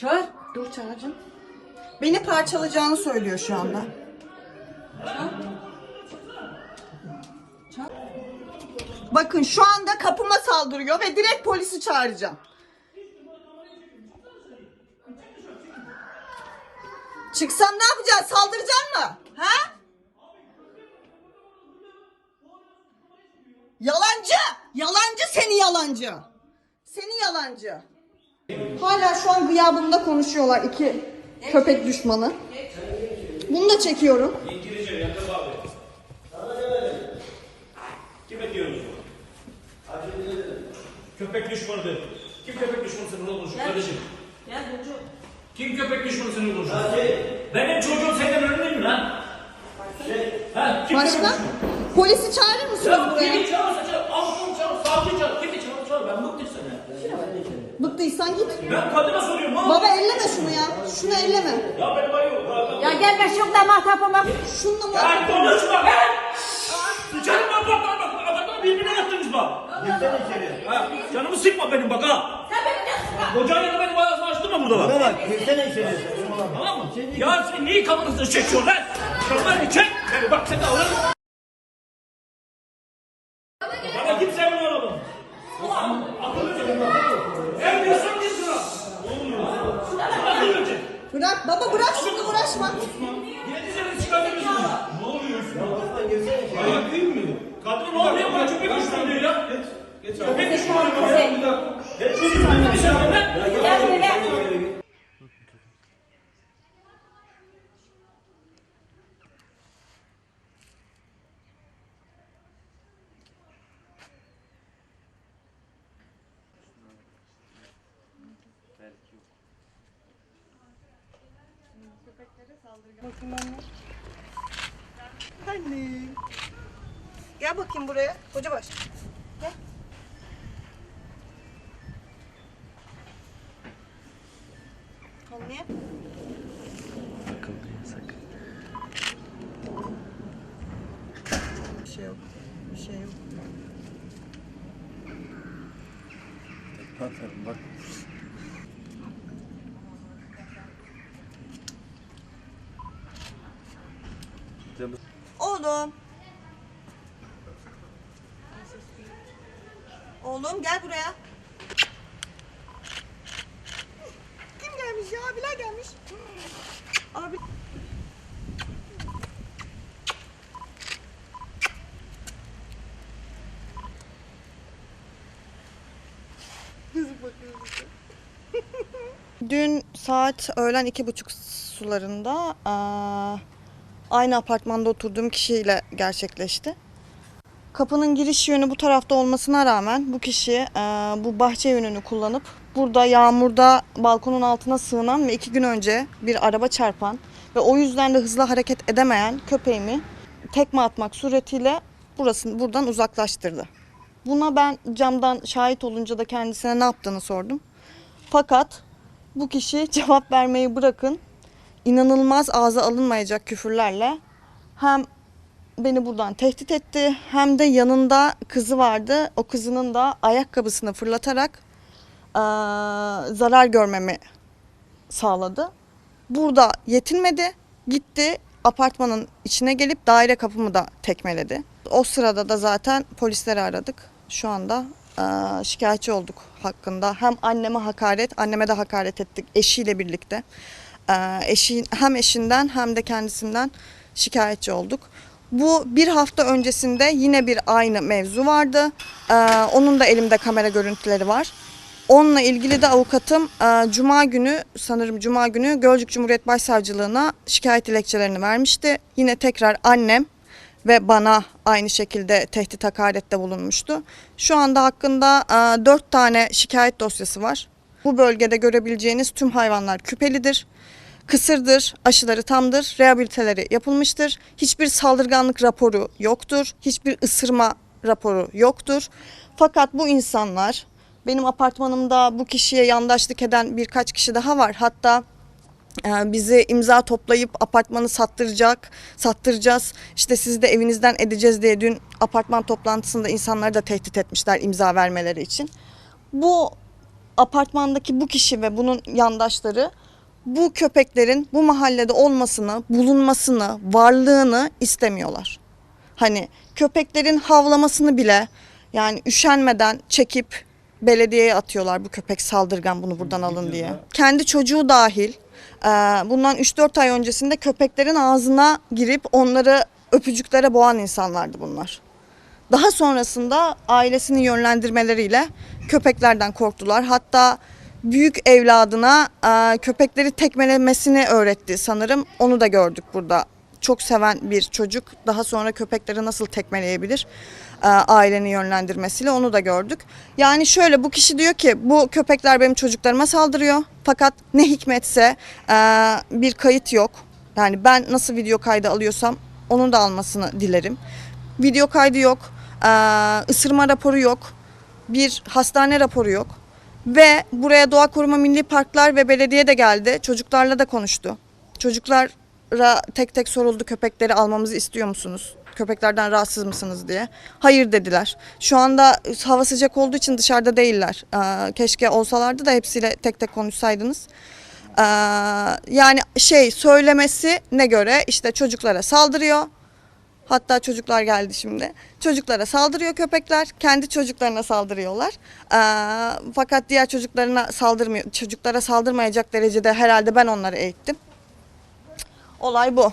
Çağır. Dur Çağrı'cığım. Beni parçalayacağını söylüyor şu anda. Bakın şu anda kapıma saldırıyor ve direkt polisi çağıracağım. Çıksam ne yapacaksın? Saldıracaksın mı? Ha? Yalancı! Yalancı seni yalancı! Seni yalancı! Hala şu an gıyabımda konuşuyorlar iki köpek düşmanı. Bunu da çekiyorum. Kime diyoruz? Köpek düşmanı. Kim köpek düşmanı seninle konuşuyor kardeşim? Ya Burcu. Kim köpek düşmanı seninle konuşuyor? Benim çocuğum senden önünde mi lan? Ha, kim Başka? Polisi çağırır mısınız Ya buraya? kimi çağırırsa çağır, avukatını çağır, savcıyı çağır, kimi çağır, çağır. Ben bıktım sana. Bıktıysan git. Ben kadına soruyorum. Ne Baba elleme şunu ya. Şunu elleme. Ya benim ayı yok. Ya gel ben şurada mahtapıma. Şununla? Ya konuşma lan! Sıçarım ben bak bak bak. Adamlar birbirine yattınız bak. Girsene içeri. Ha, canımı sıkma benim bak ha. Sen beni ne sıkma? Kocan yanı benim ağzımı açtın mı burada bak? Bana bak girsene içeri. Tamam mı? Ya sen niye kafanızı çekiyorsun lan? Kafanı çek. Yani bak sen de alırım. Bana git sen bunu alalım. Akıllı çek. Ev diyorsun git şuna. Akıllı çek. Bırak baba bırak şunu uğraşma. Yedi sene çıkartıyorsun. Ne oluyor? Osman girsene içeri. Ayak değil mi? Kadın ne oluyor? Bana köpek düşmanı ya. Köpek düşmanı ya. Ya çocuk bende bir şey var lan. Gel buraya. Anne. Gel bakayım buraya. Koca baş. Gel. Anne. Bir şey yok. Bir şey yok. Bak. Oğlum. Oğlum gel buraya. Kim gelmiş ya? Abiler gelmiş. Abi. Dün saat öğlen iki buçuk sularında aa, aynı apartmanda oturduğum kişiyle gerçekleşti. Kapının giriş yönü bu tarafta olmasına rağmen bu kişi e, bu bahçe yönünü kullanıp burada yağmurda balkonun altına sığınan ve iki gün önce bir araba çarpan ve o yüzden de hızlı hareket edemeyen köpeğimi tekme atmak suretiyle burasını buradan uzaklaştırdı. Buna ben camdan şahit olunca da kendisine ne yaptığını sordum. Fakat bu kişi cevap vermeyi bırakın inanılmaz ağza alınmayacak küfürlerle hem beni buradan tehdit etti hem de yanında kızı vardı. O kızının da ayakkabısını fırlatarak eee, zarar görmemi sağladı. Burada yetinmedi. Gitti apartmanın içine gelip daire kapımı da tekmeledi. O sırada da zaten polisleri aradık. Şu anda eee, şikayetçi olduk hakkında. Hem anneme hakaret, anneme de hakaret ettik eşiyle birlikte. Eee, eşi, hem eşinden hem de kendisinden şikayetçi olduk. Bu bir hafta öncesinde yine bir aynı mevzu vardı. Eee, onun da elimde kamera görüntüleri var. Onunla ilgili de avukatım e, Cuma günü sanırım Cuma günü Gölcük Cumhuriyet Başsavcılığına şikayet dilekçelerini vermişti. Yine tekrar annem ve bana aynı şekilde tehdit hakarette bulunmuştu. Şu anda hakkında e, 4 tane şikayet dosyası var. Bu bölgede görebileceğiniz tüm hayvanlar küpelidir. Kısırdır, aşıları tamdır, rehabiliteleri yapılmıştır. Hiçbir saldırganlık raporu yoktur. Hiçbir ısırma raporu yoktur. Fakat bu insanlar benim apartmanımda bu kişiye yandaşlık eden birkaç kişi daha var. Hatta e, bizi imza toplayıp apartmanı sattıracak, sattıracağız. İşte sizi de evinizden edeceğiz diye dün apartman toplantısında insanları da tehdit etmişler imza vermeleri için. Bu apartmandaki bu kişi ve bunun yandaşları bu köpeklerin bu mahallede olmasını, bulunmasını, varlığını istemiyorlar. Hani köpeklerin havlamasını bile yani üşenmeden çekip belediyeye atıyorlar bu köpek saldırgan bunu buradan alın diye. Kendi çocuğu dahil e, bundan 3-4 ay öncesinde köpeklerin ağzına girip onları öpücüklere boğan insanlardı bunlar. Daha sonrasında ailesini yönlendirmeleriyle köpeklerden korktular. Hatta büyük evladına e, köpekleri tekmelemesini öğretti sanırım. Onu da gördük burada. Çok seven bir çocuk daha sonra köpekleri nasıl tekmeleyebilir e, ailenin yönlendirmesiyle onu da gördük. Yani şöyle bu kişi diyor ki bu köpekler benim çocuklarıma saldırıyor. Fakat ne hikmetse e, bir kayıt yok. Yani ben nasıl video kaydı alıyorsam onun da almasını dilerim. Video kaydı yok, ısırma raporu yok, bir hastane raporu yok. Ve buraya Doğa Koruma Milli Parklar ve belediye de geldi. Çocuklarla da konuştu. Çocuklara tek tek soruldu köpekleri almamızı istiyor musunuz? Köpeklerden rahatsız mısınız diye. Hayır dediler. Şu anda hava sıcak olduğu için dışarıda değiller. E, keşke olsalardı da hepsiyle tek tek konuşsaydınız. Ee, yani şey söylemesi ne göre işte çocuklara saldırıyor. Hatta çocuklar geldi şimdi. Çocuklara saldırıyor köpekler. Kendi çocuklarına saldırıyorlar. Ee, fakat diğer çocuklarına saldırmıyor. Çocuklara saldırmayacak derecede herhalde ben onları eğittim. Olay bu.